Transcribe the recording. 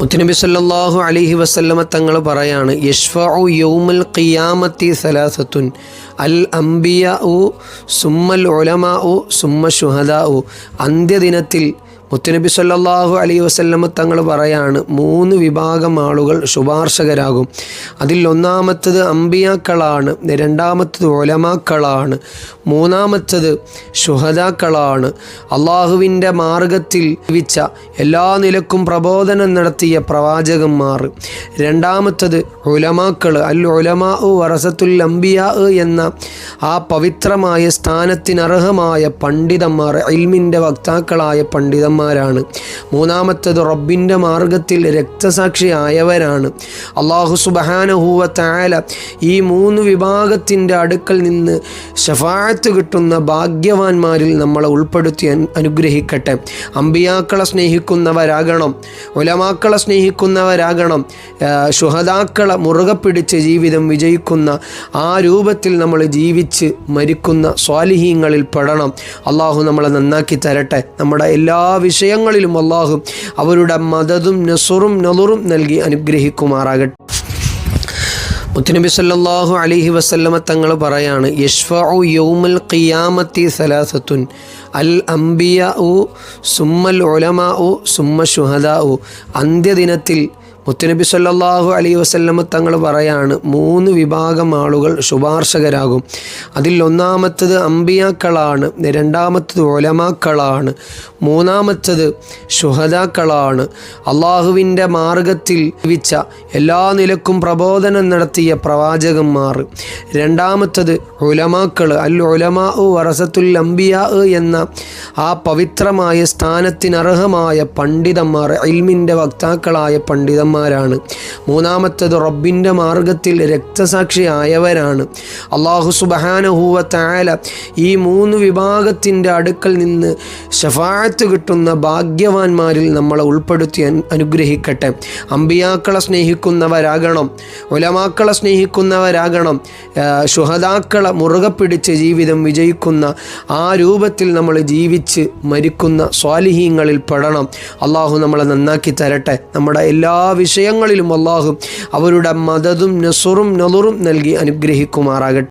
മുത്തുനബി സല്ലാഹു അലൈഹി വസല്ലമ തങ്ങൾ പറയാണ് യഷ്ഫു യൗമൽ ഖിയാമത്തി സലാസത്തുൻ അൽ അംബിയ ഉ സുമ്മൽ ഒലമ ഉ സുമ്മ ഷുഹദ ഉ അന്ത്യദിനത്തിൽ മുത്തുനബി സല്ലാഹു അലൈഹി വസല്ലമ്മ തങ്ങൾ പറയാണ് മൂന്ന് വിഭാഗം ആളുകൾ ശുപാർശകരാകും. അതിൽ ഒന്നാമത്തത് അമ്പിയാക്കളാണ് രണ്ടാമത്തത് ഒലമാക്കളാണ് മൂന്നാമത്തത് ശുഹദാക്കളാണ്. അള്ളാഹുവിന്റെ മാർഗത്തിൽ ജീവിച്ച എല്ലാ നിലക്കും പ്രബോധനം നടത്തിയ പ്രവാചകന്മാർ. രണ്ടാമത്തത് ഉലമാക്കൾ അൽ ഉലമാ വറസത്തുൽ അമ്പിയാ എന്ന ആ പവിത്രമായ സ്ഥാനത്തിനർഹമായ പണ്ഡിതന്മാർ ഇൽമിന്റെ വക്താക്കളായ പണ്ഡിതന്മാരാണ് മൂന്നാമത്തത് റബ്ബിന്റെ മാർഗത്തിൽ രക്തസാക്ഷിയായവരാണ് അള്ളാഹു സുബഹാനഹൂവ താല ഈ മൂന്ന് വിഭാഗത്തിന്റെ അടുക്കൽ നിന്ന് ഷഫായത്ത് കിട്ടുന്ന ഭാഗ്യവാന്മാരിൽ നമ്മളെ ഉൾപ്പെടുത്തി അനുഗ്രഹിക്കട്ടെ. അമ്പിയാക്കളെ സ്നേഹിക്കുന്നവരാകണം ഉലമാക്കളെ സ്നേഹിക്കുന്നവരാകണം ശുഹദാക്കളെ മുറുകെ പിടിച്ച് ജീവിതം വിജയിക്കുന്ന ആ രൂപത്തിൽ നമ്മൾ ജീവിച്ച് മരിക്കുന്ന സ്വാലിഹീങ്ങളിൽ പെടണം. അള്ളാഹു നമ്മളെ നന്നാക്കി തരട്ടെ. നമ്മുടെ എല്ലാ വിഷയങ്ങളിലും അള്ളാഹു അവരുടെ മദതും നസുറും നലുറും നൽകി അനുഗ്രഹിക്കുമാറാകട്ടെ. മുത്തുനബി സല്ലാഹു അലൈഹി വസല്ലമ തങ്ങൾ പറയാണ് യഷ്ഫഉ യൗമൽ ഖിയാമത്തി സലാസത്തുൻ അൽ അംബിയ ഉ സുമ്മൽ ഒലമാ ഉ സുമ്മ ഷുഹദാ ഉ അന്ത്യദിനത്തിൽ മുത്തുനബി സല്ലാഹു അലൈഹി വസല്ലമ തങ്ങൾ പറയാണ് മൂന്ന് വിഭാഗം ആളുകൾ ശുപാർശകരാകും. അതിൽ ഒന്നാമത്തത് അമ്പിയാക്കളാണ് രണ്ടാമത്തത് ഒലമാക്കളാണ് മൂന്നാമത്തത് ശുഹദാക്കളാണ്. അള്ളാഹുവിന്റെ മാർഗത്തിൽ ജീവിച്ച എല്ലാ നിലക്കും പ്രബോധനം നടത്തിയ പ്രവാചകന്മാർ. രണ്ടാമത്തത് ഉലമാക്കൾ അൽ ഉലമാ വറസത്തുൽ അമ്പിയാ എന്ന ആ പവിത്രമായ സ്ഥാനത്തിനർഹമായ പണ്ഡിതന്മാർ ഇൽമിന്റെ വക്താക്കളായ പണ്ഡിതന്മാരാണ് മൂന്നാമത്തത് റബ്ബിന്റെ മാർഗത്തിൽ രക്തസാക്ഷിയായവരാണ്. അള്ളാഹു സുബഹാനഹൂവ താല ഈ മൂന്ന് വിഭാഗത്തിന്റെ അടുക്കൽ നിന്ന് ഷഫായത്ത് കിട്ടുന്ന ഭാഗ്യവാന്മാരിൽ നമ്മളെ ഉൾപ്പെടുത്തി അനുഗ്രഹിക്കട്ടെ. അമ്പിയാക്കളെ സ്നേഹിക്കുന്നവരാകണം ഉലമാക്കളെ സ്നേഹിക്കുന്നവരാകണം ശുഹതാക്കളെ മുറുകെ പിടിച്ച് ജീവിതം വിജയിക്കുന്ന ആ രൂപത്തിൽ നമ്മൾ ജീവിച്ച് മരിക്കുന്ന സ്വാലിഹീങ്ങളിൽ പെടണം. അള്ളാഹു നമ്മളെ നന്നാക്കി തരട്ടെ. നമ്മുടെ എല്ലാ വിഷയങ്ങളിലും അള്ളാഹു അവരുടെ മദതും നസുറും നലുറും നൽകി അനുഗ്രഹിക്കുമാറാകട്ടെ.